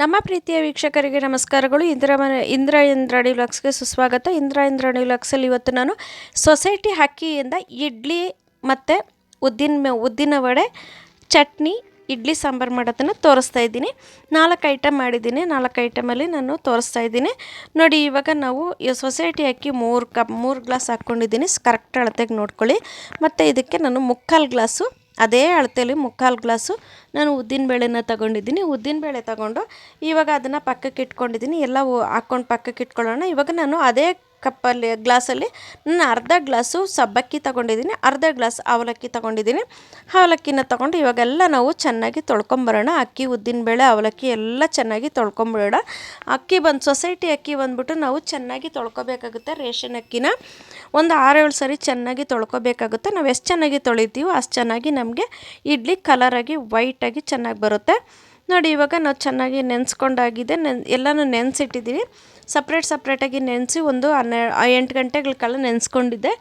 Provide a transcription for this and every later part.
ನಮ್ಮ ಪ್ರೀತಿಯ ವೀಕ್ಷಕರಿಗೆ ನಮಸ್ಕಾರಗಳು. ಇಂದ್ರ ಇಂದ್ರ ಇಂದ್ರಾಣಿ ವ್ಲಾಗ್ಸ್ಗೆ ಸುಸ್ವಾಗತ. ಇಂದ್ರ ಇಂದ್ರಾಣಿ ವ್ಲಾಗ್ಸಲ್ಲಿ ಇವತ್ತು ನಾನು ಸೊಸೈಟಿ ಅಕ್ಕಿಯಿಂದ ಇಡ್ಲಿ ಮತ್ತು ಉದ್ದಿನ ಉದ್ದಿನ ವಡೆ, ಚಟ್ನಿ, ಇಡ್ಲಿ ಸಾಂಬಾರು ಮಾಡೋದನ್ನು ತೋರಿಸ್ತಾ ಇದ್ದೀನಿ. ನಾಲ್ಕು ಐಟಮ್ ಮಾಡಿದ್ದೀನಿ. ನಾಲ್ಕು ಐಟಮಲ್ಲಿ ನಾನು ತೋರಿಸ್ತಾ ಇದ್ದೀನಿ. ನೋಡಿ, ಇವಾಗ ನಾವು ಈ ಸೊಸೈಟಿ ಅಕ್ಕಿ ಮೂರು ಕಪ್, ಮೂರು ಗ್ಲಾಸ್ ಹಾಕ್ಕೊಂಡಿದ್ದೀನಿ. ಕರೆಕ್ಟ್ ಅಳತೆಗೆ ನೋಡ್ಕೊಳ್ಳಿ. ಮತ್ತು ಇದಕ್ಕೆ ನಾನು ಮುಕ್ಕಾಲು ಗ್ಲಾಸು ಅದೇ ಅಳತೆಯಲ್ಲಿ ಮುಕ್ಕಾಲು ಗ್ಲಾಸು ನಾನು ಉದ್ದಿನಬೇಳೆನ ತಗೊಂಡಿದ್ದೀನಿ. ಉದ್ದಿನಬೇಳೆ ತಗೊಂಡು ಇವಾಗ ಅದನ್ನು ಪಕ್ಕಕ್ಕೆ ಇಟ್ಕೊಂಡಿದ್ದೀನಿ. ಎಲ್ಲ ಹಾಕ್ಕೊಂಡು ಪಕ್ಕಕ್ಕೆ ಇಟ್ಕೊಳ್ಳೋಣ. ಇವಾಗ ನಾನು ಅದೇ ಕಪ್ಪಲ್ಲಿ ಗ್ಲಾಸಲ್ಲಿ. ನಾನು ಅರ್ಧ ಗ್ಲಾಸು ಸಬ್ಬಕ್ಕಿ ತಗೊಂಡಿದ್ದೀನಿ, ಅರ್ಧ ಗ್ಲಾಸ್ ಅವಲಕ್ಕಿ ತಗೊಂಡಿದ್ದೀನಿ. ಅವಲಕ್ಕಿನ ತಗೊಂಡು ಇವಾಗೆಲ್ಲ ನಾವು ಚೆನ್ನಾಗಿ ತೊಳ್ಕೊಂಬರೋಣ. ಅಕ್ಕಿ ಉದ್ದಿನ ಬೇಳೆ, ಅವಲಕ್ಕಿ ಎಲ್ಲ ಚೆನ್ನಾಗಿ ತೊಳ್ಕೊಂಬಿಡೋಣ ಅಕ್ಕಿ ಬಂದು, ಸೊಸೈಟಿ ಅಕ್ಕಿ ಬಂದುಬಿಟ್ಟು ನಾವು ಚೆನ್ನಾಗಿ ತೊಳ್ಕೊಬೇಕಾಗುತ್ತೆ ರೇಷನ್ ಅಕ್ಕಿನ. ಒಂದು ಆರೇಳು ಸರಿ ಚೆನ್ನಾಗಿ ತೊಳ್ಕೊಬೇಕಾಗುತ್ತೆ. ನಾವು ಎಷ್ಟು ಚೆನ್ನಾಗಿ ತೊಳಿತೀವೋ ಅಷ್ಟು ಚೆನ್ನಾಗಿ ನಮಗೆ ಇಡ್ಲಿ ಕಲರಾಗಿ, ವೈಟಾಗಿ ಚೆನ್ನಾಗಿ ಬರುತ್ತೆ. ನೋಡಿ, ಇವಾಗ ನಾವು ಚೆನ್ನಾಗಿ ನೆನೆಸ್ಕೊಂಡಾಗಿದೆ, ನೆನ್ ಎಲ್ಲನೂ ನೆನೆಸಿಟ್ಟಿದ್ದೀವಿ ಸಪ್ರೇಟ್ ಸಪ್ರೇಟಾಗಿ ನೆನೆಸಿ ಒಂದು ಹನ್ನೆರಡು ಎಂಟು ಗಂಟೆಗಳ ಕಾಲ ನೆನೆಸ್ಕೊಂಡಿದ್ದೆ.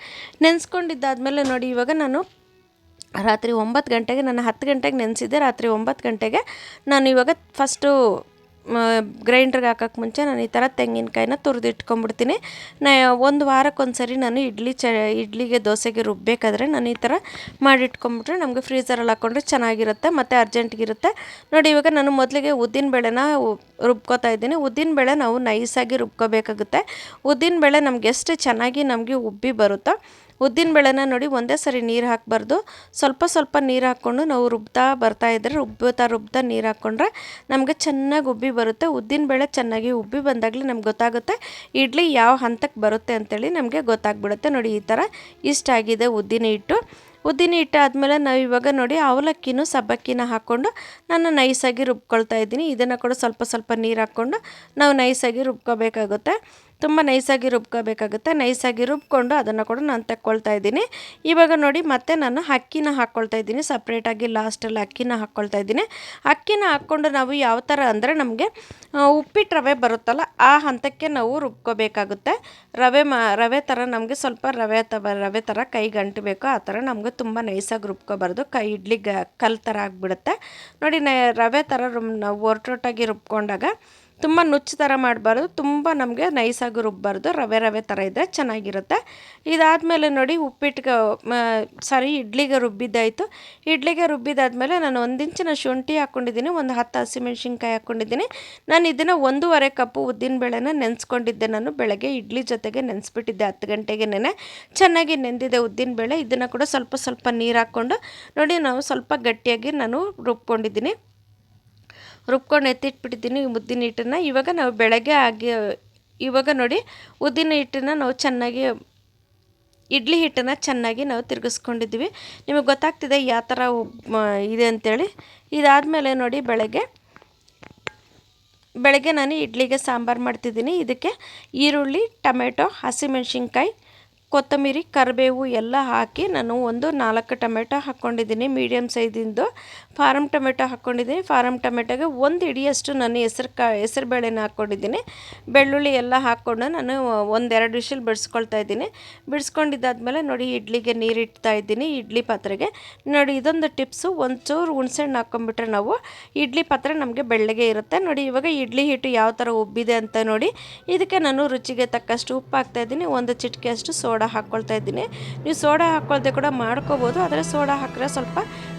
ನೆನೆಸ್ಕೊಂಡಿದ್ದಾದಮೇಲೆ ನೋಡಿ ಇವಾಗ ನಾನು ರಾತ್ರಿ ಒಂಬತ್ತು ಗಂಟೆಗೆ, ನಾನು ಹತ್ತು ಗಂಟೆಗೆ ನೆನೆಸಿದ್ದೆ. ರಾತ್ರಿ ಒಂಬತ್ತು ಗಂಟೆಗೆ ನಾನು ಇವಾಗ ಫಸ್ಟು ಗ್ರೈಂಡ್ರಿಗೆ ಹಾಕೋಕ್ಕೆ ಮುಂಚೆ ನಾನು ಈ ಥರ ತೆಂಗಿನಕಾಯಿನ ತುರಿದು ಇಟ್ಕೊಂಡ್ಬಿಡ್ತೀನಿ ನಾ, ಒಂದು ವಾರಕ್ಕೊಂದ್ಸರಿ ನಾನು ಇಡ್ಲಿ ಚ, ಇಡ್ಲಿಗೆ ದೋಸೆಗೆ ರುಬ್ಬೇಕಾದ್ರೆ ನಾನು ಈ ಥರ ಮಾಡಿಟ್ಕೊಂಬಿಟ್ರೆ ನಮಗೆ ಫ್ರೀಝರಲ್ಲಿ ಹಾಕ್ಕೊಂಡ್ರೆ ಚೆನ್ನಾಗಿರುತ್ತೆ, ಮತ್ತು ಅರ್ಜೆಂಟ್ಗಿರುತ್ತೆ ನೋಡಿ, ಇವಾಗ ನಾನು ಮೊದಲಿಗೆ ಉದ್ದಿನಬೇಳೆನ ರುಬ್ಕೋತಾ ಇದ್ದೀನಿ. ಉದ್ದಿನಬೇಳೆ ನಾವು ನೈಸಾಗಿ ರುಬ್ಕೋಬೇಕಾಗುತ್ತೆ. ಉದ್ದಿನಬೇಳೆ ನಮ್ಗೆ ಎಷ್ಟು ಚೆನ್ನಾಗಿ ನಮಗೆ ಉಬ್ಬಿ ಬರುತ್ತೋ ಉದ್ದಿನಬೇಳೆನ ನೋಡಿ ಒಂದೇ ಸರಿ ನೀರು ಹಾಕಬಾರ್ದು. ಸ್ವಲ್ಪ ಸ್ವಲ್ಪ ನೀರು ಹಾಕ್ಕೊಂಡು ನಾವು ರುಬ್ತಾ ಬರ್ತಾ ಇದ್ದರೆ ರುಬ್ತಾ ರುಬ್ತಾ ನೀರು ಹಾಕ್ಕೊಂಡ್ರೆ ನಮಗೆ ಚೆನ್ನಾಗಿ ಉಬ್ಬಿ ಬರುತ್ತೆ. ಉದ್ದಿನ ಬೇಳೆ ಚೆನ್ನಾಗಿ ಉಬ್ಬಿ ಬಂದಾಗಲೇ ನಮ್ಗೆ ಗೊತ್ತಾಗುತ್ತೆ ಇಡ್ಲಿ ಯಾವ ಹಂತಕ್ಕೆ ಬರುತ್ತೆ ಅಂತೇಳಿ ನಮಗೆ ಗೊತ್ತಾಗ್ಬಿಡುತ್ತೆ. ನೋಡಿ, ಈ ಥರ ಇಷ್ಟ ಆಗಿದೆ ಉದ್ದಿನ ಹಿಟ್ಟು. ಉದ್ದಿನ ಹಿಟ್ಟು ಆದಮೇಲೆ ನಾವು ಇವಾಗ ನೋಡಿ ಅವಲಕ್ಕಿನೂ ಸಬ್ಬಕ್ಕಿನ ಹಾಕ್ಕೊಂಡು ನಾನು ನೈಸಾಗಿ ರುಬ್ಕೊಳ್ತಾ ಇದ್ದೀನಿ. ಇದನ್ನು ಕೂಡ ಸ್ವಲ್ಪ ಸ್ವಲ್ಪ ನೀರು ಹಾಕ್ಕೊಂಡು ನಾವು ನೈಸಾಗಿ ರುಬ್ಕೋಬೇಕಾಗುತ್ತೆ. ತುಂಬ ನೈಸಾಗಿ ರುಬ್ಕೋಬೇಕಾಗುತ್ತೆ. ನೈಸಾಗಿ ರುಬ್ಕೊಂಡು ಅದನ್ನು ಕೂಡ ನಾನು ತಕ್ಕೊಳ್ತಾ ಇದ್ದೀನಿ. ಇವಾಗ ನೋಡಿ ಮತ್ತೆ ನಾನು ಅಕ್ಕಿನ ಹಾಕ್ಕೊಳ್ತಾ ಇದ್ದೀನಿ. ಸಪ್ರೇಟಾಗಿ ಲಾಸ್ಟಲ್ಲಿ ಅಕ್ಕಿನ ಹಾಕ್ಕೊಳ್ತಾ ಇದ್ದೀನಿ. ಅಕ್ಕಿನ ಹಾಕ್ಕೊಂಡು ನಾವು ಯಾವ ಥರ ಅಂದರೆ ನಮಗೆ ಉಪ್ಪಿಟ್ಟು ರವೆ ಬರುತ್ತಲ್ಲ ಆ ಹಂತಕ್ಕೆ ನಾವು ರುಬ್ಕೋಬೇಕಾಗುತ್ತೆ. ರವೆ ಮ, ರವೆ ಥರ ನಮಗೆ ಸ್ವಲ್ಪ ರವೆ ತ, ರವೆ ಥರ ಕೈಗೆ ಅಂಟಬೇಕು ಆ ಥರ ನಮಗೆ ತುಂಬ ನೈಸಾಗಿ ರುಬ್ಕೋಬಾರ್ದು. ಕೈ ಇಡ್ಲಿಗೆ ಕಲ್ ಥರ ಆಗಿಬಿಡುತ್ತೆ. ನೋಡಿ, ನ, ರವೆ ಥರ ರುಮ್, ನಾವು ಒರಟೊಟ್ಟಾಗಿ ರುಬ್ಕೊಂಡಾಗ ತುಂಬ ನುಚ್ಚು ಥರ ಮಾಡಬಾರ್ದು, ತುಂಬ ನಮಗೆ ನೈಸಾಗಿ ರುಬ್ಬಾರ್ದು, ರವೆ ರವೆ ಥರ ಇದ್ದರೆ ಚೆನ್ನಾಗಿರುತ್ತೆ. ಇದಾದಮೇಲೆ ನೋಡಿ ಉಪ್ಪಿಟ್ಟಿಗೆ ಸಾರಿ ಇಡ್ಲಿಗೆ ರುಬ್ಬಿದ್ದಾಯಿತು. ಇಡ್ಲಿಗೆ ರುಬ್ಬಿದಾದಮೇಲೆ ನಾನು ಒಂದಿಂಚಿನ ಶುಂಠಿ ಹಾಕ್ಕೊಂಡಿದ್ದೀನಿ ಒಂದು ಹತ್ತು ಹಸಿಮೆಣ್ಸಿನ್ಕಾಯಿ ಹಾಕ್ಕೊಂಡಿದ್ದೀನಿ ನಾನು ಇದನ್ನು ಒಂದೂವರೆ ಕಪ್ಪು ಉದ್ದಿನಬೇಳೆನ ನೆನೆಸ್ಕೊಂಡಿದ್ದೆ ನಾನು, ಬೆಳಗ್ಗೆ ಇಡ್ಲಿ ಜೊತೆಗೆ ನೆನೆಸ್ಬಿಟ್ಟಿದ್ದೆ ಹತ್ತು ಗಂಟೆಗೆ ನೆನೆ ಚೆನ್ನಾಗಿ ನೆಂದಿದೆ ಉದ್ದಿನಬೇಳೆ ಇದನ್ನು ಕೂಡ ಸ್ವಲ್ಪ ಸ್ವಲ್ಪ ನೀರು ಹಾಕ್ಕೊಂಡು, ನೋಡಿ ನಾವು ಸ್ವಲ್ಪ ಗಟ್ಟಿಯಾಗಿ ನಾನು ರುಬ್ಕೊಂಡಿದ್ದೀನಿ. ರುಬ್ಕೊಂಡು ಎತ್ತಿಟ್ಬಿಟ್ಟಿದ್ದೀನಿ ಉದ್ದಿನ ಹಿಟ್ಟನ್ನ. ಇವಾಗ ನಾವು ಬೆಳಗ್ಗೆ ಆಗಿ, ಇವಾಗ ನೋಡಿ ಉದ್ದಿನ ಹಿಟ್ಟನ್ನು ನಾವು ಚೆನ್ನಾಗಿ, ಇಡ್ಲಿ ಹಿಟ್ಟನ್ನು ಚೆನ್ನಾಗಿ ನಾವು ತಿರುಗಿಸ್ಕೊಂಡಿದ್ದೀವಿ. ನಿಮಗೆ ಗೊತ್ತಾಗ್ತಿದೆ ಯಾವ ಥರ ಇದೆ ಅಂಥೇಳಿ ಇದಾದಮೇಲೆ ನೋಡಿ ಬೆಳಗ್ಗೆ ಬೆಳಗ್ಗೆ ನಾನು ಇಡ್ಲಿಗೆ ಸಾಂಬಾರು ಮಾಡ್ತಿದ್ದೀನಿ. ಇದಕ್ಕೆ ಈರುಳ್ಳಿ, ಟೊಮೆಟೊ, ಹಸಿಮೆಣ್ಸಿನ್ಕಾಯಿ ಕೊತ್ತಂಬರಿ, ಕರಿಬೇವು ಎಲ್ಲ ಹಾಕಿ ನಾನು ಒಂದು ನಾಲ್ಕು ಟೊಮೆಟೊ ಹಾಕ್ಕೊಂಡಿದ್ದೀನಿ. ಮೀಡಿಯಮ್ ಸೈಜಿಂದು ಫಾರಮ್ ಟೊಮೆಟೊ ಹಾಕ್ಕೊಂಡಿದ್ದೀನಿ. ಫಾರಮ್ ಟೊಮೆಟೊಗೆ ಒಂದು ಇಡಿಯಷ್ಟು ನಾನು ಹೆಸ್ರು ಕಾ, ಹೆಸ್ರು ಬೇಳೆನ ಹಾಕ್ಕೊಂಡಿದ್ದೀನಿ. ಬೆಳ್ಳುಳ್ಳಿ ಎಲ್ಲ ಹಾಕ್ಕೊಂಡು ನಾನು ಒಂದೆರಡು ವಿಷಲ್ ಬಿಡಿಸ್ಕೊಳ್ತಾ ಇದ್ದೀನಿ. ಬಿಡಿಸ್ಕೊಂಡಿದ್ದಾದ್ಮೇಲೆ ನೋಡಿ ಇಡ್ಲಿಗೆ ನೀರು ಇಡ್ತಾ ಇದ್ದೀನಿ ಇಡ್ಲಿ ಪಾತ್ರೆಗೆ. ನೋಡಿ ಇದೊಂದು ಟಿಪ್ಸು, ಒಂಚೂರು ಹುಣ್ಸೆಹಣ್ಣು ಹಾಕ್ಕೊಂಬಿಟ್ರೆ ನಾವು ಇಡ್ಲಿ ಪಾತ್ರೆ ನಮಗೆ ಬೆಳ್ಳಗೆ ಇರುತ್ತೆ. ನೋಡಿ ಇವಾಗ ಇಡ್ಲಿ ಹಿಟ್ಟು ಯಾವ ಥರ ಉಬ್ಬಿದೆ ಅಂತ ನೋಡಿ. ಇದಕ್ಕೆ ನಾನು ರುಚಿಗೆ ತಕ್ಕಷ್ಟು ಉಪ್ಪು ಹಾಕ್ತಾಯಿದ್ದೀನಿ ಒಂದು ಚಿಟಿಕೆಯಷ್ಟು ಸೋಡಾ ಹಾಕ್ಕೊಳ್ತಾ ಇದ್ದೀನಿ. ನೀವು ಸೋಡಾ ಹಾಕ್ಕೊಳ್ದೆ ಕೂಡ ಮಾಡ್ಕೋಬೋದು. ಆದರೆ ಸೋಡಾ ಹಾಕಿದ್ರೆ ಸ್ವಲ್ಪ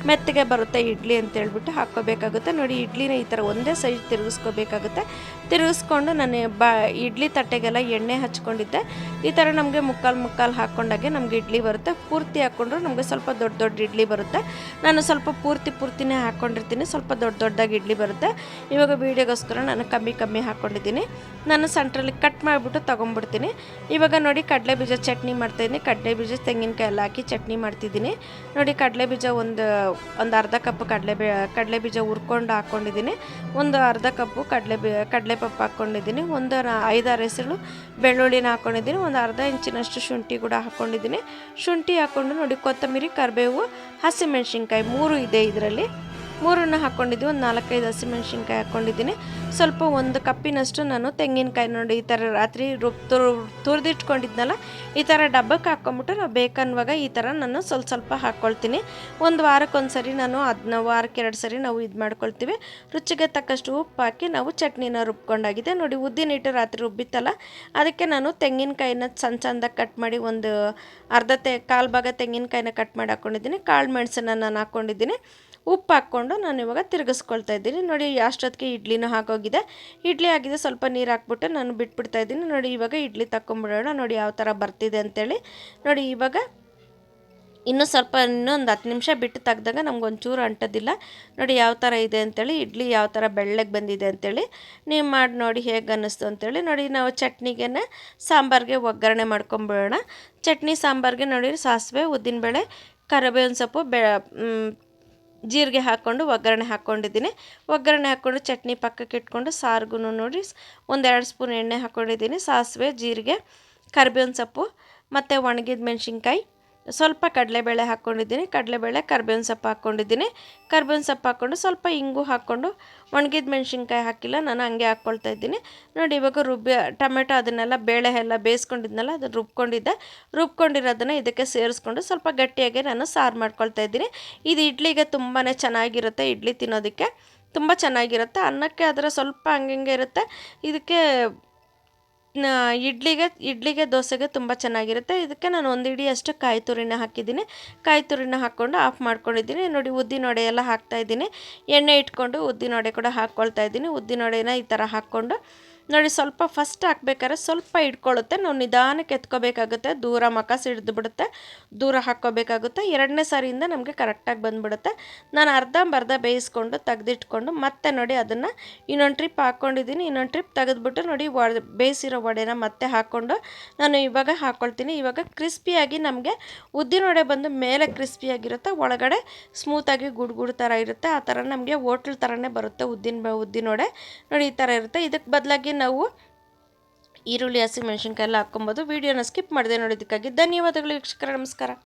ಮೆತ್ತಗೆ ಬರುತ್ತೆ ಇಡ್ಲಿ ಅಂತ ಹೇಳ್ಬಿಟ್ಟು ಹಾಕ್ಕೋಬೇಕಾಗುತ್ತೆ. ನೋಡಿ, ಇಡ್ಲಿನ ಈ ಥರ ಒಂದೇ ಸೈಜ್ ತಿರುಗಿಸ್ಕೋಬೇಕಾಗುತ್ತೆ. ತಿರುಗಿಸ್ಕೊಂಡು ನಾನು ಬಾ ಇಡ್ಲಿ ತಟ್ಟೆಗೆಲ್ಲ ಎಣ್ಣೆ ಹಚ್ಕೊಂಡಿದ್ದೆ. ಈ ಥರ ನಮಗೆ ಮುಕ್ಕಾಲು ಮುಕ್ಕಾಲು ಹಾಕ್ಕೊಂಡಾಗೆ ನಮ್ಗೆ ಇಡ್ಲಿ ಬರುತ್ತೆ. ಪೂರ್ತಿ ಹಾಕ್ಕೊಂಡ್ರೆ ನಮಗೆ ಸ್ವಲ್ಪ ದೊಡ್ಡ ದೊಡ್ಡ ಇಡ್ಲಿ ಬರುತ್ತೆ. ನಾನು ಸ್ವಲ್ಪ ಪೂರ್ತಿ ಪೂರ್ತಿನೇ ಹಾಕ್ಕೊಂಡಿರ್ತೀನಿ ಸ್ವಲ್ಪ ದೊಡ್ಡ ದೊಡ್ಡದಾಗಿ ಇಡ್ಲಿ ಬರುತ್ತೆ. ಇವಾಗ ವೀಡಿಯೋಗೋಸ್ಕರ ನಾನು ಕಮ್ಮಿ ಕಮ್ಮಿ ಹಾಕ್ಕೊಂಡಿದ್ದೀನಿ ನಾನು ಸೆಂಟ್ರಲ್ಲಿ ಕಟ್ ಮಾಡಿಬಿಟ್ಟು ತೊಗೊಂಬಿಡ್ತೀನಿ. ಇವಾಗ ನೋಡಿ ಕಡಲೆ ಬೀಜ ಚಟ್ನಿ ಮಾಡ್ತಾಯಿದ್ದೀನಿ ಕಡಲೆ ಬೀಜ ತೆಂಗಿನಕಾಯಿ ಎಲ್ಲ ಹಾಕಿ ಚಟ್ನಿ ಮಾಡ್ತಿದ್ದೀನಿ. ನೋಡಿ ಕಡಲೆ ಬೀಜ ಒಂದು ಒಂದು ಅರ್ಧ ಕಪ್ ಕಡಲೆ ಕಡಲೆ ಬೀಜ ಹುರ್ಕೊಂಡು ಹಾಕ್ಕೊಂಡಿದ್ದೀನಿ ಒಂದು ಅರ್ಧ ಕಪ್ಪು ಕಡಲೆ ಬೀ, ಕಡಲೆ ಪಪ್ಪು ಹಾಕ್ಕೊಂಡಿದ್ದೀನಿ ಒಂದು ಐದಾರು ಹೆಸರು ಬೆಳ್ಳುಳ್ಳಿನ ಹಾಕ್ಕೊಂಡಿದ್ದೀನಿ ಒಂದು ಅರ್ಧ ಇಂಚಿನಷ್ಟು ಶುಂಠಿ ಕೂಡ ಹಾಕ್ಕೊಂಡಿದ್ದೀನಿ ಶುಂಠಿ ಹಾಕ್ಕೊಂಡು ನೋಡಿ ಕೊತ್ತಂಬರಿ, ಕರಿಬೇವು, ಹಸಿಮೆಣ್ಸಿನ್ಕಾಯಿ ಮೂರು ಇದೆ ಇದರಲ್ಲಿ. ಮೂರನ್ನು ಹಾಕ್ಕೊಂಡಿದ್ದೀವಿ ಒಂದು ನಾಲ್ಕೈದು ಹಸಿಮೆಣ್ಸಿನ್ಕಾಯಿ ಹಾಕ್ಕೊಂಡಿದ್ದೀನಿ ಸ್ವಲ್ಪ ಒಂದು ಕಪ್ಪಿನಷ್ಟು ನಾನು ತೆಂಗಿನಕಾಯಿ ನೋಡಿ, ಈ ಥರ ರಾತ್ರಿ ರುಬ್ ತುರಿದಿಟ್ಕೊಂಡಿದ್ನಲ್ಲ, ಈ ಥರ ಡಬ್ಬಕ್ಕೆ ಹಾಕ್ಕೊಂಬಿಟ್ಟು ನಾವು ಬೇಕನ್ನುವಾಗ ಈ ಥರ ನಾನು ಸ್ವಲ್ಪ ಸ್ವಲ್ಪ ಹಾಕ್ಕೊಳ್ತೀನಿ ಒಂದು ವಾರಕ್ಕೊಂದು ಸರಿ ನಾನು ಅದನ್ನ ವಾರಕ್ಕೆ ಎರಡು ಸರಿ ನಾವು ಇದು ಮಾಡ್ಕೊಳ್ತೀವಿ. ರುಚಿಗೆ ತಕ್ಕಷ್ಟು ಉಪ್ಪು ಹಾಕಿ ನಾವು ಚಟ್ನಿನ ರುಬ್ಕೊಂಡಾಗಿದೆ. ನೋಡಿ ಉದ್ದಿನ ಹಿಟ್ಟು ರಾತ್ರಿ ರುಬ್ಬಿತ್ತಲ್ಲ, ಅದಕ್ಕೆ ನಾನು ತೆಂಗಿನಕಾಯಿನ ಸಣ್ಣ ಚಂದಾಗಿ ಕಟ್ ಮಾಡಿ ಒಂದು ಅರ್ಧ ತೆ, ಕಾಲು ಭಾಗ ತೆಂಗಿನಕಾಯಿನ ಕಟ್ ಮಾಡಿ ಹಾಕ್ಕೊಂಡಿದ್ದೀನಿ ಕಾಳು ಮೆಣಸನ್ನು ನಾನು ಹಾಕ್ಕೊಂಡಿದ್ದೀನಿ ಉಪ್ಪು ಹಾಕ್ಕೊಂಡು ನಾನು ಇವಾಗ ತಿರುಗಿಸ್ಕೊಳ್ತಾ ಇದ್ದೀನಿ. ನೋಡಿ ಅಷ್ಟೊತ್ತಿಗೆ ಇಡ್ಲಿನೂ ಹಾಕೋಗಿದೆ ಇಡ್ಲಿ ಆಗಿದೆ, ಸ್ವಲ್ಪ ನೀರು ಹಾಕ್ಬಿಟ್ಟು ನಾನು ಬಿಟ್ಬಿಡ್ತಾ ಇದ್ದೀನಿ. ನೋಡಿ, ಇವಾಗ ಇಡ್ಲಿ ತಗೊಂಬಿಡೋಣ ನೋಡಿ, ಯಾವ ಥರ ಬರ್ತಿದೆ ಅಂತೇಳಿ. ನೋಡಿ, ಇವಾಗ ಇನ್ನೂ ಸ್ವಲ್ಪ ಇನ್ನೊಂದು ಹತ್ತು ನಿಮಿಷ ಬಿಟ್ಟು ತೆಗ್ದಾಗ ನಮ್ಗೆ ಒಂಚೂರು ಅಂಟೋದಿಲ್ಲ. ನೋಡಿ, ಯಾವ ಥರ ಇದೆ ಅಂತೇಳಿ. ಇಡ್ಲಿ ಯಾವ ಥರ ಬೆಳ್ಳಗೆ ಬಂದಿದೆ ಅಂತೇಳಿ. ನೀವು ಮಾಡಿ ನೋಡಿ ಹೇಗೆ ಅನ್ನಿಸ್ತು ಅಂತೇಳಿ. ನೋಡಿ, ನಾವು ಚಟ್ನಿಗೆ ಸಾಂಬಾರಿಗೆ ಒಗ್ಗರಣೆ ಮಾಡ್ಕೊಂಬಿಡೋಣ. ಚಟ್ನಿ ಸಾಂಬಾರಿಗೆ ನೋಡಿ ಸಾಸಿವೆ, ಉದ್ದಿನಬೇಳೆ, ಕರಿಬೇವಿನ ಸೊಪ್ಪು, ಬೆ ಜೀರಿಗೆ ಹಾಕ್ಕೊಂಡು, ಒಗ್ಗರಣೆ ಹಾಕ್ಕೊಂಡಿದ್ದೀನಿ. ಒಗ್ಗರಣೆ ಹಾಕ್ಕೊಂಡು ಚಟ್ನಿ ಪಕ್ಕಕ್ಕೆ ಇಟ್ಕೊಂಡು ಸಾರಿಗೂ ನೋಡಿ, ಒಂದೆರಡು ಸ್ಪೂನ್ ಎಣ್ಣೆ ಹಾಕ್ಕೊಂಡಿದ್ದೀನಿ. ಸಾಸಿವೆ, ಜೀರಿಗೆ, ಕರಿಬೇವಿನ ಸೊಪ್ಪು, ಮತ್ತು ಒಣಗಿದ ಮೆಣಸಿನ್ಕಾಯಿ. ಸ್ವಲ್ಪ ಕಡಲೆಬೇಳೆ ಹಾಕ್ಕೊಂಡಿದ್ದೀನಿ. ಕಡಲೆಬೇಳೆ, ಕರ್ಬೇವಿನ ಸೊಪ್ಪು ಹಾಕ್ಕೊಂಡಿದ್ದೀನಿ. ಕರ್ಬೇವಿನ ಸೊಪ್ಪು ಹಾಕ್ಕೊಂಡು ಸ್ವಲ್ಪ ಇಂಗು ಹಾಕ್ಕೊಂಡು ಒಣಗಿದ ಮೆಣಸಿನ್ಕಾಯಿ ಹಾಕಿಲ್ಲ, ನಾನು ಹಂಗೆ ಹಾಕ್ಕೊಳ್ತಾ ಇದ್ದೀನಿ. ನೋಡಿ, ಇವಾಗ ರುಬ್ಬಿ, ಟೊಮೆಟೊ ಅದನ್ನೆಲ್ಲ ಬೇಳೆ ಎಲ್ಲ ಬೇಯಿಸ್ಕೊಂಡಿದ್ನಲ್ಲ, ಅದನ್ನು ರುಬ್ಕೊಂಡಿದ್ದೆ. ರುಬ್ಕೊಂಡಿರೋದನ್ನು ಇದಕ್ಕೆ ಸೇರಿಸ್ಕೊಂಡು ಸ್ವಲ್ಪ ಗಟ್ಟಿಯಾಗಿ ನಾನು ಸಾರು ಮಾಡ್ಕೊಳ್ತಾ ಇದ್ದೀನಿ. ಇದು ಇಡ್ಲಿಗೆ ತುಂಬಾ ಚೆನ್ನಾಗಿರುತ್ತೆ, ಇಡ್ಲಿ ತಿನ್ನೋದಕ್ಕೆ ತುಂಬ ಚೆನ್ನಾಗಿರುತ್ತೆ. ಅನ್ನಕ್ಕೆ ಅದರ ಸ್ವಲ್ಪ ಹಂಗೆ ಇರುತ್ತೆ. ಇದಕ್ಕೆ ಇಡ್ಲಿಗೆ ಇಡ್ಲಿಗೆ ದೋಸೆಗೆ ತುಂಬ ಚೆನ್ನಾಗಿರುತ್ತೆ. ಇದಕ್ಕೆ ನಾನು ಒಂದು ಇಡೀ ಅಷ್ಟು ಕಾಯಿ ತುರಿನ ಹಾಕಿದ್ದೀನಿ. ಕಾಯಿ ತುರಿನ ಹಾಕ್ಕೊಂಡು ಆಫ್ ಮಾಡ್ಕೊಂಡಿದ್ದೀನಿ. ನೋಡಿ ಉದ್ದಿನ ವಡೆ ಎಲ್ಲ ಹಾಕ್ತಾಯಿದ್ದೀನಿ ಎಣ್ಣೆ ಇಟ್ಕೊಂಡು ಉದ್ದಿನ ವಡೆ ಕೂಡ ಹಾಕ್ಕೊಳ್ತಾ ಇದ್ದೀನಿ. ಉದ್ದಿನ ವಡೆನ ಈ ಥರ ಹಾಕ್ಕೊಂಡು ನೋಡಿ, ಸ್ವಲ್ಪ ಫಸ್ಟ್ ಹಾಕ್ಬೇಕಾದ್ರೆ ಸ್ವಲ್ಪ ಇಟ್ಕೊಳ್ಳುತ್ತೆ. ನಾವು ನಿಧಾನಕ್ಕೆ ಎತ್ಕೋಬೇಕಾಗುತ್ತೆ. ದೂರ ಮಕ ಸಿಡಿದು ಬಿಡುತ್ತೆ. ದೂರ ಹಾಕ್ಕೋಬೇಕಾಗುತ್ತೆ. ಎರಡನೇ ಸಾರಿಯಿಂದ ನಮಗೆ ಕರೆಕ್ಟಾಗಿ ಬಂದುಬಿಡುತ್ತೆ. ನಾನು ಅರ್ಧಂಬರ್ಧ ಬೇಯಿಸ್ಕೊಂಡು ತೆಗೆದಿಟ್ಕೊಂಡು ಮತ್ತೆ ನೋಡಿ ಅದನ್ನು ಇನ್ನೊಂದು ಟ್ರಿಪ್ ಹಾಕ್ಕೊಂಡಿದ್ದೀನಿ. ಇನ್ನೊಂದು ಟ್ರಿಪ್ ತೆಗೆದ್ಬಿಟ್ಟು ನೋಡಿ ವಡೆ ಬೇಯಿಸಿರೋ ವಡೆನ ಮತ್ತೆ ಹಾಕ್ಕೊಂಡು ನಾನು ಇವಾಗ ಹಾಕ್ಕೊಳ್ತೀನಿ ಇವಾಗ ಕ್ರಿಸ್ಪಿಯಾಗಿ ನಮಗೆ ಉದ್ದಿನ ವಡೆ ಬಂದು ಮೇಲೆ ಕ್ರಿಸ್ಪಿಯಾಗಿರುತ್ತೆ ಒಳಗಡೆ ಸ್ಮೂತಾಗಿ ಗುಡ್ ಗುಡ್ ಥರ ಇರುತ್ತೆ. ಆ ಥರ ನಮಗೆ ಹೋಟ್ಲ್ ಥರನೇ ಬರುತ್ತೆ ಉದ್ದಿನ ಉದ್ದಿನ ವಡೆ. ನೋಡಿ, ಈ ಥರ ಇರುತ್ತೆ. ಇದಕ್ಕೆ ಬದಲಾಗಿ ನಾವು ಈರುಳ್ಳಿ ಹಸಿಮೆಣ್ಸಿನ್ಕಾಯಿ ಎಲ್ಲ ಹಾಕ್ಕೊಬೋದು. ವೀಡಿಯೋನ ಸ್ಕಿಪ್ ಮಾಡಿದೆ ನೋಡೋದಕ್ಕಾಗಿ ಧನ್ಯವಾದಗಳು ವೀಕ್ಷಕರ ನಮಸ್ಕಾರ.